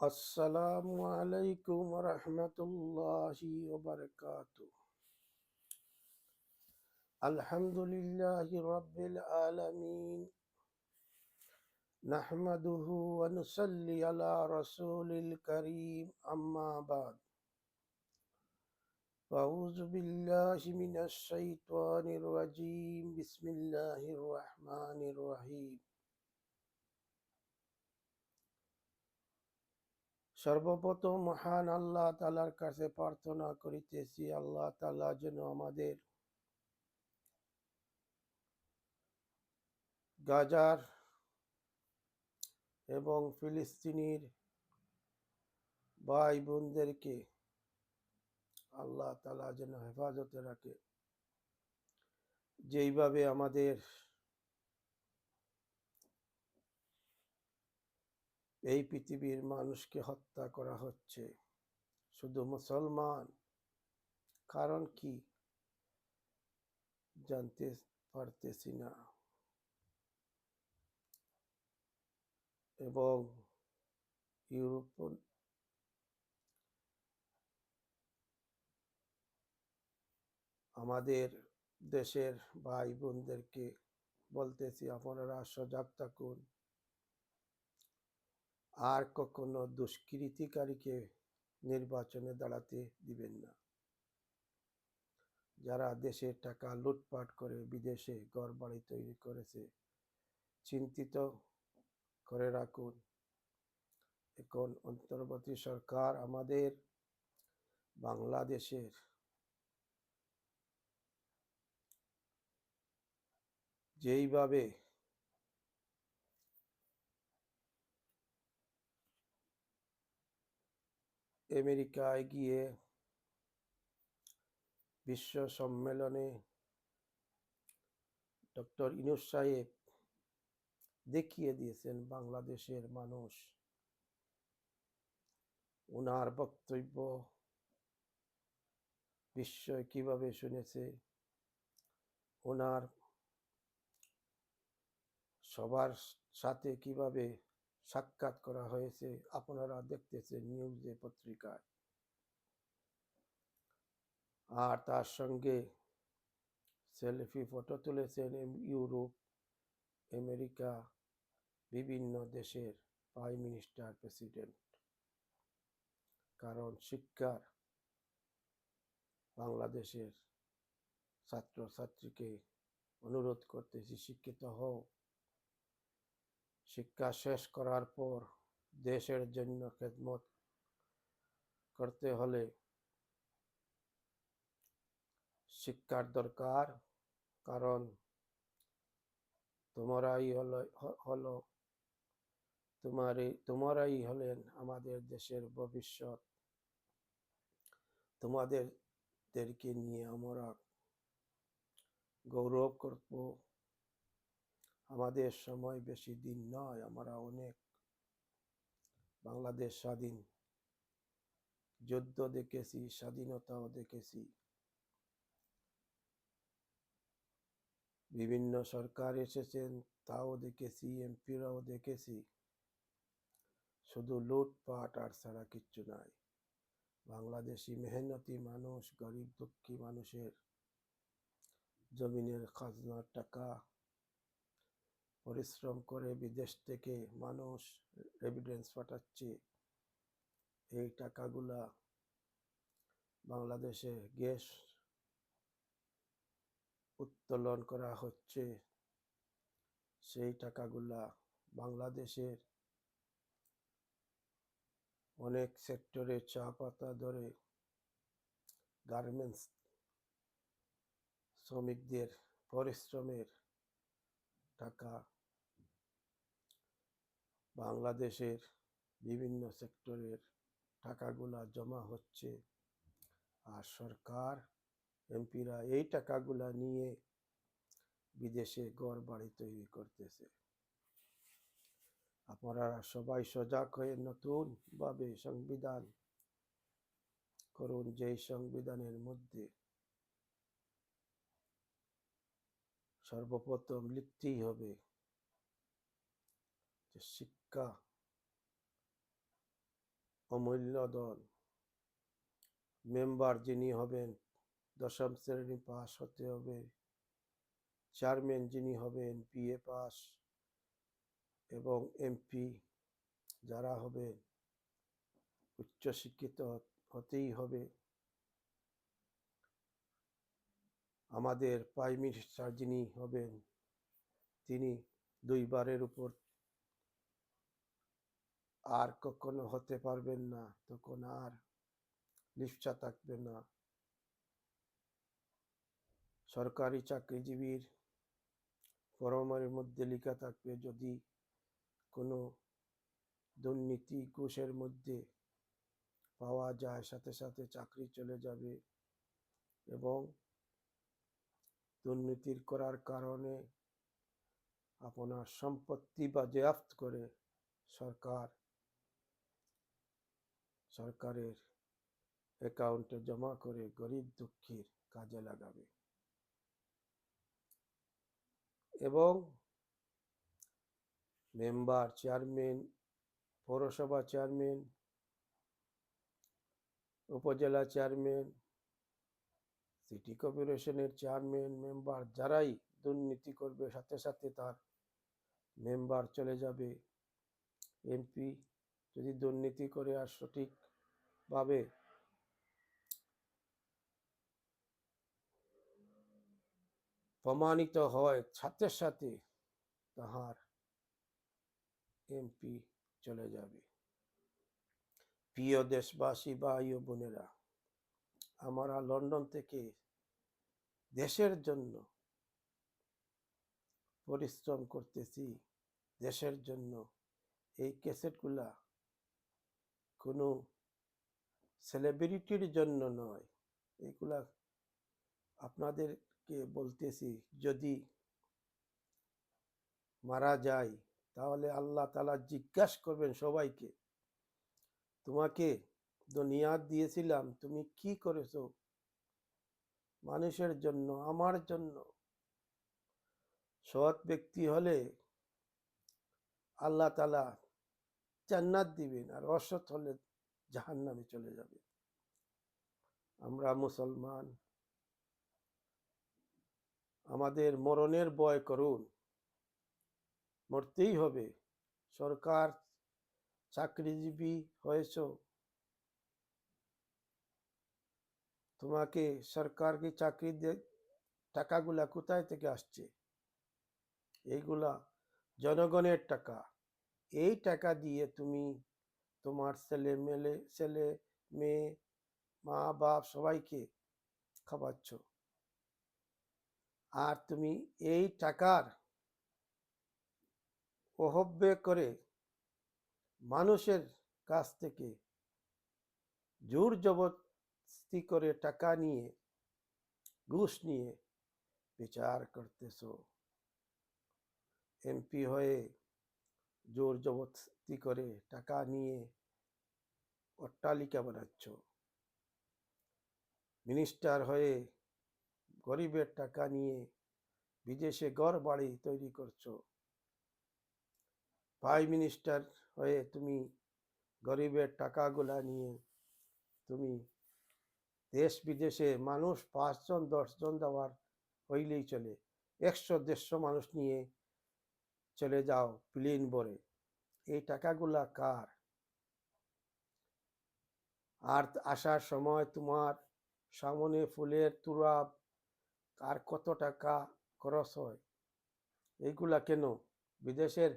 আসসালামু আলাইকুম রহমতুল্লাহি ওবরকাত আলহামদুলিল্লাহি রব্বিল আলামিন নাহমাদুহু ওয়া নুসাল্লি আলা রাসূলিল কারীম আম্মা বাদ أعوذ بالله من الشيطان الرجيم بسم الله الرحمن الرحيم সর্বপ্রথম মহান আল্লাহ তালার কাছে প্রার্থনা করিতেছি, আল্লাহ তালা যেন আমাদের গাজার এবং ফিলিস্তিনির ভাই বোনদেরকে আল্লাহ তালা যেন হেফাজতে রাখে। যেইভাবে আমাদের এই পৃথিবীর মানুষকে হত্যা করা হচ্ছে। শুধু মুসলমান? কারণ কি? জানতে পারতেছি না। এবং ইউরোপ আমাদের দেশের ভাই বোনদেরকে বলতেছি, আপনারা সজাগ থাকুন। আর কখনো দুষ্কৃতিকারীকে নির্বাচনে দাঁড়াতে দিবেন না। যারা দেশের টাকা লুটপাট করে বিদেশে ঘর বাড়ি তৈরি করেছে, চিন্তিত করে রাখুন। এখন অন্তর্বর্তী সরকার আমাদের বাংলাদেশের যেইভাবে আমেরিকায় গিয়ে বিশ্ব সম্মেলনে ডক্টর ইনুস সাহেব দেখিয়ে দিয়েছেন বাংলাদেশের মানুষ। ওনার বক্তব্য বিশ্ব কীভাবে শুনেছে? ওনার সবার সাথে কীভাবে সাক্ষাৎ করা হয়েছে। আপনারা দেখতেছেন নিউজে পত্রিকায়। আর তার সঙ্গে সেলফি ফটো তুলেছেন ইউরোপ, আমেরিকা, বিভিন্ন দেশের প্রাইম মিনিস্টার প্রেসিডেন্ট কারণ শিক্ষার বাংলাদেশের ছাত্র ছাত্রীকে অনুরোধ করতেছি, শিক্ষিত হও। শিক্ষা শেষ করার পর দেশের জন্য খেদমত করতে হলে শিক্ষার দরকার। কারণ তোমরাই হলো হলো, তোমারই, তোমরাই হলেন আমাদের দেশের ভবিষ্যৎ। তোমাদেরকে নিয়ে আমরা গৌরব করব। আমাদের সময় বেশি দিন নয়, আমরা অনেক বাংলাদেশ স্বাধীন যুদ্ধ দেখেছি, স্বাধীনতাও দেখেছি। বিভিন্ন সরকার এসেছেন, তাও দেখেছি, এমপিরাও দেখেছি। শুধু লুটপাট আর ছাড়া কিচ্ছু নাই। বাংলাদেশি মেহনতি মানুষ, গরিব দুঃখী মানুষের জমিনের খাজনার টাকা পরিশ্রম করে বিদেশ থেকে মানুষ রেভিডেন্স পাঠাচ্ছে। এই টাকাগুলা বাংলাদেশে গ্যাস উত্তোলন করা হচ্ছে। সেই টাকাগুলা বাংলাদেশের অনেক সেক্টরে চা পাতা ধরে গার্মেন্টস শ্রমিকদের পরিশ্রমের টাকা বাংলাদেশের বিভিন্ন সেক্টরের টাকাগুলা জমা হচ্ছে। আর সরকার, এমপিরা এই টাকাগুলা নিয়ে বিদেশে ঘর বাড়ি তৈরি করতেছে। আপনারা সবাই সজাগ হয়ে নতুন ভাবে সংবিধান করুন, যেই সংবিধানের মধ্যে সর্বপ্রথম লিখতেই হবে। যে শিক্ষা অমূল্য দল মেম্বার যিনি হবেন, দশম শ্রেণি পাস হতে হবে। চেয়ারম্যান যিনি হবেন, বিএ পাস এবং এমপি যারা হবে উচ্চশিক্ষিত হতেই হবে। আমাদের প্রাইম মিনিস্টার যিনি হবেন, তিনি দুইবারের উপর আর কখনো হতে পারবেন না, তখন আর লিপসা থাকবে না। সরকারি চাকরিজীবীর ফরমের মধ্যে লেখা থাকবে, যদি কোনো দুর্নীতি ঘুষের মধ্যে পাওয়া যায়, সাথে সাথে চাকরি চলে যাবে এবং দুর্নীতির করার কারণে আপনার সম্পত্তি বা বাজেয়াপ্ত করে সরকার সরকারের অ্যাকাউন্টে জমা করে গরিব দুঃখীর কাজে লাগাবে। এবং মেম্বার, চেয়ারম্যান, পৌরসভা চেয়ারম্যান, উপজেলা চেয়ারম্যান, সিটি কর্পোরেশনের চেয়ারম্যান, মেম্বার যারাই দুর্নীতি করবে, সাথে সাথে তার মেম্বার চলে যাবে। এমপি যদি দুর্নীতি করে আর সঠিকভাবে প্রমাণিত হয় সাথে সাথে তাহার এমপি চলে যাবে। প্রিয় দেশবাসী, ভাই ও বোনেরা, আমরা লন্ডন থেকে দেশের জন্য পরিশ্রম করতেছি, দেশের জন্য এই ক্যাসেটগুলা কোনো সেলিব্রিটির জন্য নয়। এগুলা আপনাদেরকে বলতেছি, যদি মারা যায়, তাহলে আল্লাহ তালা জিজ্ঞাসা করবেন সবাইকে, তোমাকে দুনিয়া দিয়েছিলাম, তুমি কি করেছ? মানুষের জন্য, আমার জন্য। সৎ ব্যক্তি হলে আল্লাহ তালা জান্নাত দিবেন, আর অসৎ হলে জাহান্নামে চলে যাবে। আমরা মুসলমান। আমাদের মরণের বয় করুন। মরতেই হবে। সরকার চাকরিজীবী হয়েছ। তোমাকে সরকারকে চাকরি দিয়ে টাকাগুলা কোথায় থেকে আসছে? এইগুলা জনগণের টাকা। এই টাকা দিয়ে তুমি তোমার ছেলে মেলে, ছেলে মেয়ে, মা বাপ সবাইকে খাওয়াচ্ছ। আর তুমি এই টাকার অহব্য করে মানুষের কাছ থেকে জোর জবরদস্তি করে টাকা নিয়ে, ঘুষ নিয়ে বিচার করতেছ। এমপি হয়ে জোর জবরদস্তি করে টাকা নিয়ে অট্টালিকা বানাচ্ছ। মিনিস্টার হয়ে গরিবের টাকা নিয়ে বিদেশে ঘর বাড়ি তৈরি করছ। প্রাইম মিনিস্টার হয়ে তুমি গরিবের টাকাগুলা নিয়ে তুমি দেশ বিদেশে মানুষ পাঁচজন, দশজন দেওয়ার হইলেই চলে। একশো, দেড়শো মানুষ নিয়ে চলে যাও, প্লেন ভরে। এই টাকাগুলা কার? আর আসার সময় তোমার সামনে ফুলের তুরা আর কত টাকা খরচ হয়? এইগুলা কেন? বিদেশের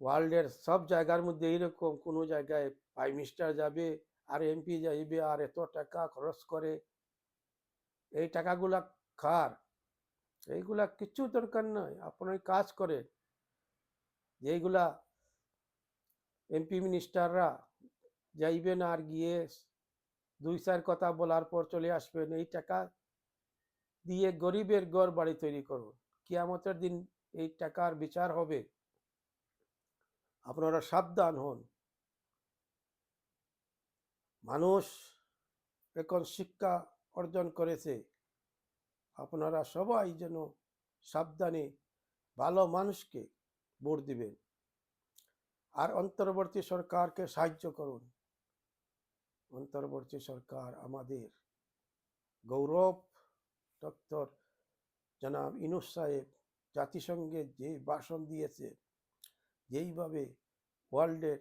ওয়ার্ল্ডের সব জায়গার মধ্যে এইরকম কোনো জায়গায় প্রাইম মিনিস্টার যাবে, আর এমপি যাইবে, আর এত টাকা খরচ করে। এই টাকাগুলা খার এইগুলা কিচ্ছু দরকার নয়। আপনার কাজ করে যেইগুলা এমপি মিনিস্টাররা যাইবেন আর গিয়ে দুই চার কথা বলার পর চলে আসবেন, এই টাকা দিয়ে গরিবের ঘর বাড়ি তৈরি করুন। কিয়ামতের দিন এই টাকার বিচার হবে। আপনারা সাবধান হন। মানুষ এখন শিক্ষা অর্জন করেছে। আপনারা সবাই যেন সাবধানে ভালো মানুষকে ভোট দিবেন। আর অন্তর্বর্তী সরকারকে সাহায্য করুন। অন্তর্বর্তী সরকার আমাদের গৌরব ডক্টর জনাব ইনুস সাহেব জাতিসংঘে যে ভাষণ দিয়েছে, যেইভাবে ওয়ার্ল্ডের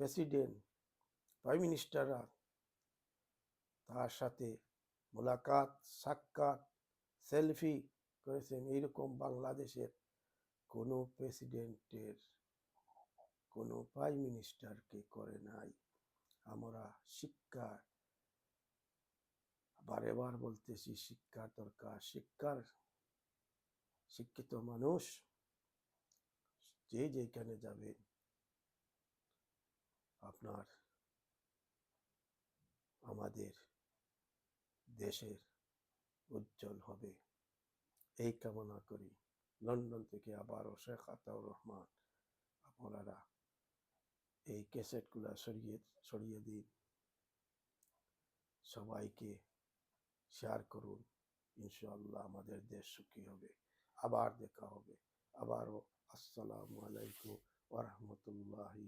প্রেসিডেন্ট, প্রাইম মিনিস্টাররা তার সাথে মোলাকাত, সাক্ষাৎ সেলফি করেছেন এইরকম বাংলাদেশের কোনো প্রেসিডেন্টের, কোনো প্রাইম মিনিস্টারকে করে নাই। আমরা শিক্ষা বারে বার বলতেছি শিক্ষা দরকার। শিক্ষার শিক্ষিত মানুষ যে যেখানে যাবেন আপনার, আমাদের দেশের উজ্জ্বল হবে। এই কামনা করি। লন্ডন থেকে আবারও শেখ আতাউর রহমান, আপনারা এই ক্যাসেটগুলো সরিয়ে সরিয়ে দিন। সবাইকে শেয়ার করুন। ইনশাআল্লাহ আমাদের দেশ সুখী হবে। আবার দেখা হবে। আবারও আসসালামু আলাইকুম ওরহমতুল্লাহি